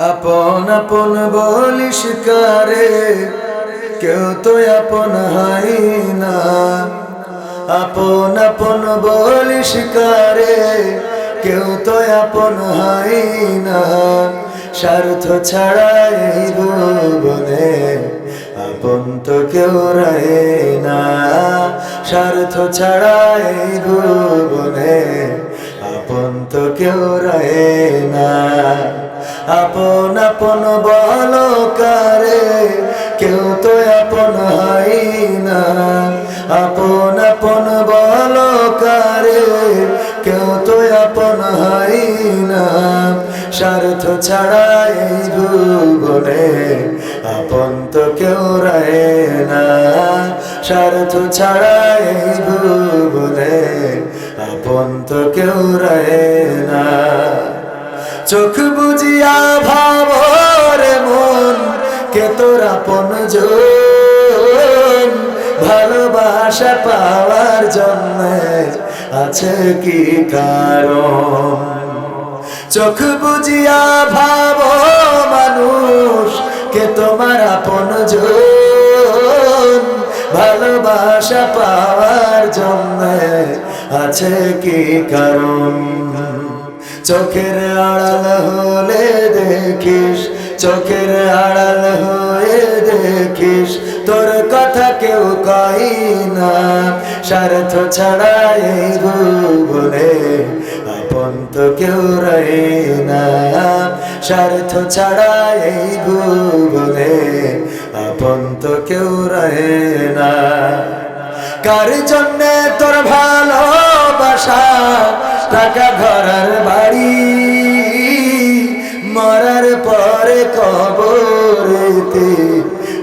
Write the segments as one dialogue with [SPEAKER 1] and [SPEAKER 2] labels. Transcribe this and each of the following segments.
[SPEAKER 1] আপন আপন বলিস কারে, কেউ তো আপন হাই না। আপন আপন বলিস কারে, কেউ তো আপন হাই না। স্বার্থ ছাড়াই ভুবনে আপন তো কেউ রায় না। স্বার্থ ছাড়াই ভুবনে আপন তো কেউ রায় আপন বলো কারে, কেউ তো আপন হাই না। আপন আপন বলো কারে, কেউ তো আপন হাই না। স্বার্থ ছাড়া এই ভুবনে আপন তো কেউ রায় না। স্বার্থ ছাড়া এই ভুবনে আপন তো কেউ রায় না। চোখ বুঝিয়া ভাবরে মন, কে তোর আপন ভালোবাসা পাওয়ার জন্য আছে কি কারণ? চোখ বুঝিয়া ভাব মানুষ, কে তোমার আপন ভালোবাসা পাওয়ার জন্য আছে কি কারণ? চোখের আড়াল হলে দেখিস, চোখের আড়াল হয়ে দেখিস। তোর কথা কেউ কই না, স্বার্থ ছাড়া এই আপন তো কেউ রয়ে না। স্বার্থ ছাড়া এই আপন তো কেউ রয়ে না। কার জন্যে তোর ভালোবাসা? টাকা ঘরার বাড়ি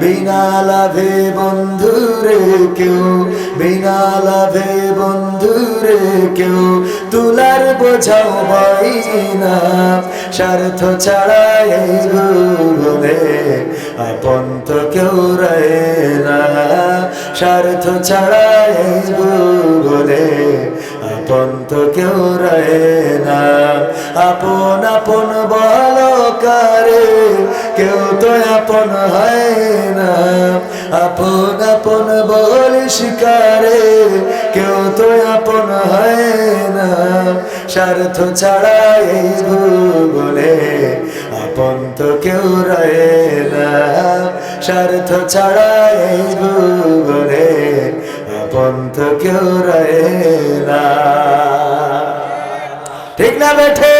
[SPEAKER 1] বিনা লাভে বন্ধুরে কেউ, বিনা লাভে বন্ধুরে কেউ, তুলার বোঝাও বই না স্বার্থ ছাড়া এই আপন তো কেউ রয়ে না। স্বার্থ ছাড়া এই আপন তো কেউ রয়ে না। আপন আপন বলো কারে, কেউ তো আপন হয় না। আপন আপন বল শিকারে, কেউ তো আপন হয় না। স্বার্থ ছাড়া এই ভুবনে আপন তো কেউ রয়ে না। স্বার্থ ছাড়া এই ভুবনে পন্থ কেউ রে না ঠিক? না বেঠে